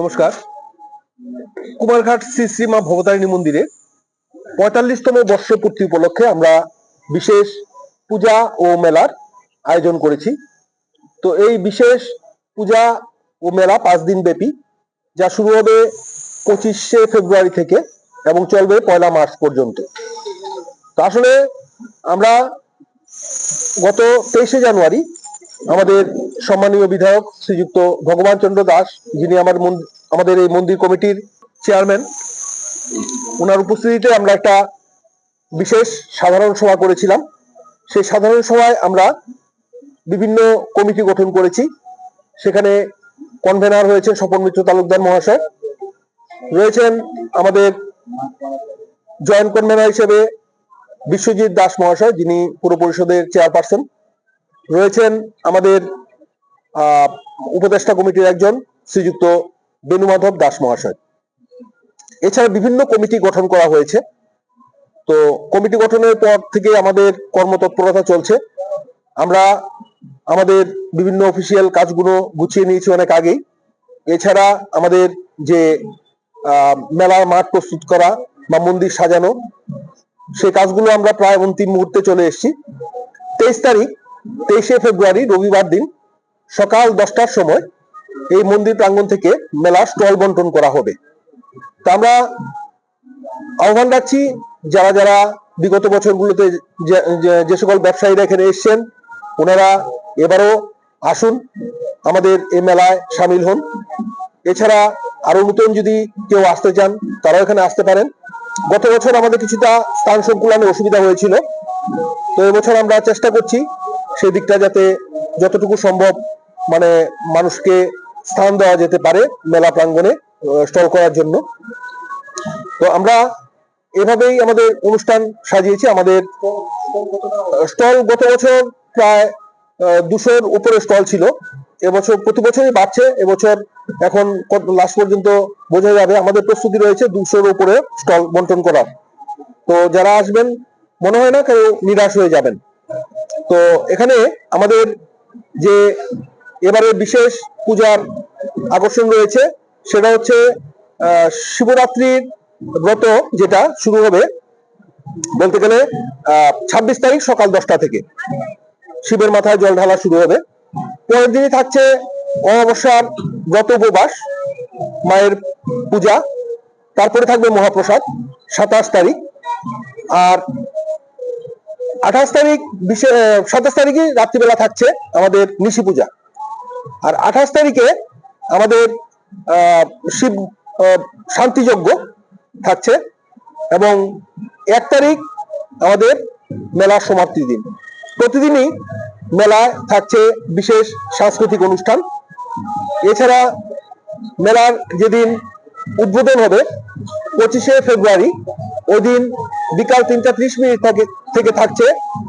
নমস্কার। কুমারঘাট শ্রী শ্রী মা ভবতারিণী মন্দিরে পঁয়তাল্লিশতম বর্ষপূর্তি উপলক্ষে আমরা বিশেষ পূজা ও মেলার আয়োজন করেছি। তো এই বিশেষ পূজা ও মেলা পাঁচ দিন ব্যাপী, যা শুরু হবে পঁচিশে ফেব্রুয়ারি থেকে এবং চলবে পয়লা মার্চ পর্যন্ত। তো আসলে আমরা গত তেইশে জানুয়ারি আমাদের সম্মানীয় বিধায়ক শ্রীযুক্ত ভগবান চন্দ্র দাস, যিনি আমার আমাদের এই মন্দির কমিটির চেয়ারম্যান ওনার উপস্থিতিতে আমরা একটা বিশেষ সাধারণ সভা করেছিলাম। সেই সাধারণ সভায় আমরা বিভিন্ন কমিটি গঠন করেছি। সেখানে কনভেনার হয়েছেন স্বপন মিত্র তালুকদার মহাশয়। রয়েছেন আমাদের জয়েন্ট কনভেনার হিসেবে বিশ্বজিৎ দাস মহাশয়, যিনি পুর পরিষদের চেয়ারপারসন রয়েছেন আমাদের উপদেষ্টা কমিটির একজন শ্রীযুক্ত বেণুমাধব দাস মহাশয়। এছাড়া বিভিন্ন কমিটি গঠন করা হয়েছে। তো কমিটি গঠনের পর থেকে আমাদের কর্মতৎপরতা চলছে। আমরা আমাদের বিভিন্ন অফিসিয়াল কাজগুলো গুছিয়ে নিয়েছি অনেক আগেই। এছাড়া আমাদের যে মেলার মাঠ প্রস্তুত করা বা মন্দির সাজানো সেই কাজগুলো আমরা প্রায় অন্তিম মুহূর্তে চলে এসেছি। তেইশ তারিখ, তেইশে ফেব্রুয়ারি, রবিবার দিন সকাল দশটার সময় এই মন্দির প্রাঙ্গণ থেকে মেলা স্টল বন্টন করা হবে। তা আমরা আহ্বান রাখছি, যারা যারা বিগত বছরগুলোতে যে- সকল ব্যবসায়ীরা এখানে এসছেন, ওনারা এবারও আসুন, আমাদের এই মেলায় সামিল হন। এছাড়া আরও নতুন যদি কেউ আসতে চান, তারাও এখানে আসতে পারেন। গত বছর আমাদের কিছুটা স্থান সংকুলানে অসুবিধা হয়েছিল। তো এবছর আমরা চেষ্টা করছি সেই দিকটা যাতে যতটুকু সম্ভব মানে মানুষকে স্থান দেওয়া যেতে পারে মেলা প্রাঙ্গণে স্টল করার জন্য। তো আমরা এভাবেই আমাদের অনুষ্ঠান সাজিয়েছি। আমাদের স্টল গত বছর প্রায় দুশোর উপরে স্টল ছিল। এবছর প্রতি বছরই বাড়ছে। এবছর এখন লাস্ট পর্যন্ত বোঝা যাবে। আমাদের প্রস্তুতি রয়েছে দুশোর উপরে স্টল বন্টন করার। তো যারা আসবেন, মনে হয় না কেউ নিরাশ হয়ে যাবেন। তো এখানে আমাদের যে এবারে বিশেষ পূজার আকর্ষণ রয়েছে, সেটা হচ্ছে শিবরাত্রির ব্রত যেটা শুরু হবে বলতে গেলে ছাব্বিশ তারিখ সকাল দশটা থেকে। শিবের মাথায় জল ঢালা শুরু হবে। পরের দিনই থাকছে অমাবস্যার ব্রত উপবাস, মায়ের পূজা। তারপরে থাকবে মহাপ্রসাদ, সাতাশ তারিখ। আর আঠাশ তারিখ সাতাশ তারিখে রাত্রিবেলা থাকছে আমাদের নিশি পূজা। আর আঠাশ তারিখে আমাদের শিব শান্তিযজ্ঞ থাকছে এবং এক তারিখ আমাদের মেলার সমাপ্তি দিন। প্রতিদিনই মেলায় থাকছে বিশেষ সাংস্কৃতিক অনুষ্ঠান। এছাড়া মেলার যেদিন উদ্বোধন হবে, পঁচিশে ফেব্রুয়ারি ওই দিন বিকাল তিনটা ত্রিশ মিনিট থেকে থেকে থাকছে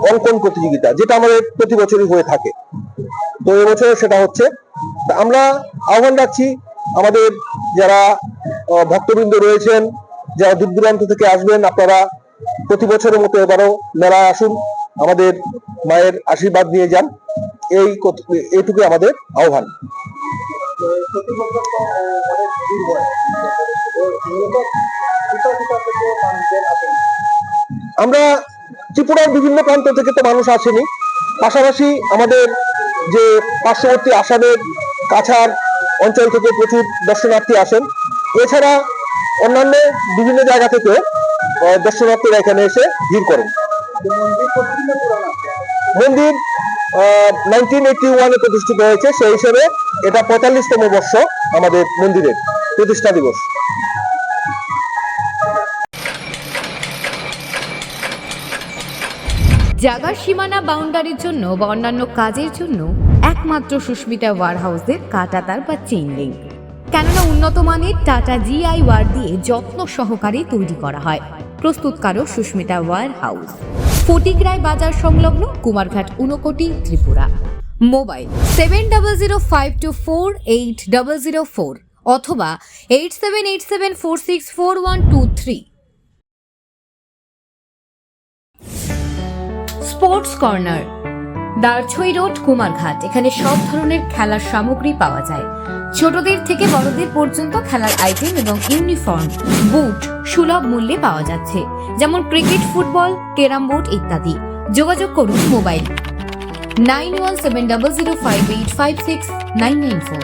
অঙ্কন প্রতিযোগিতা, যেটা আমাদের প্রতি বছরই হয়ে থাকে। তো এবছর সেটা হচ্ছে। আমরা আহ্বান রাখছি আমাদের যারা ভক্তবৃন্দ রয়েছেন, যারা দূর দূরান্ত থেকে আসবেন, আপনারা প্রতি বছরের মতো এবারও মেলায় আসুন, আমাদের মায়ের আশীর্বাদ নিয়ে যান। এই এইটুকুই আমাদের আহ্বান। অনেক ভিড় হয়। আমরা ত্রিপুরার বিভিন্ন প্রান্ত থেকে তো মানুষ আসেনি। পাশাপাশি আমাদের যে পার্শ্ববর্তী আসামের কাছার অঞ্চল থেকে প্রচুর দর্শনার্থী আসেন। এছাড়া অন্যান্য বিভিন্ন জায়গা থেকে দর্শনার্থীরা এখানে এসে ভিড় করেন। মন্দির নাইনটিন এইটি ওয়ানে প্রতিষ্ঠিত হয়েছে। সেই হিসেবে এটা পঁয়তাল্লিশতম বর্ষ আমাদের মন্দিরের প্রতিষ্ঠা দিবস। জাগার সীমানা বাউন্ডারির জন্য বা অন্যান্য কাজের জন্য একমাত্র সুস্মিতা ওয়ারহাউসের কাটাতার বা চেইন লিঙ্ক কেননা উন্নত মানের টাটা জিআই ওয়ার দিয়ে যত্ন সহকারে তৈরি করা হয়। প্রস্তুতকারক সুস্মিতা ওয়ার হাউস ফটিকরায় বাজার সংলগ্ন Kumarghat Unakoti Tripura. Mobile seven double zero five two four eight double zero four অথবা eight seven eight seven four six four one two three sports corner. Darchhai road, Kumarghat. এখানে সব ধরনের খেলার সামগ্রী পাওয়া যায়। ছোটদের থেকে বড়দের পর্যন্ত খেলার আইটেম এবং ইউনিফর্ম, বুট সুলভ মূল্যে পাওয়া যাচ্ছে। যেমন ক্রিকেট, ফুটবল, ক্যারাম বোর্ড ইত্যাদি। যোগাযোগ করুন mobile nine one seven double zero five eight five six nine nine four.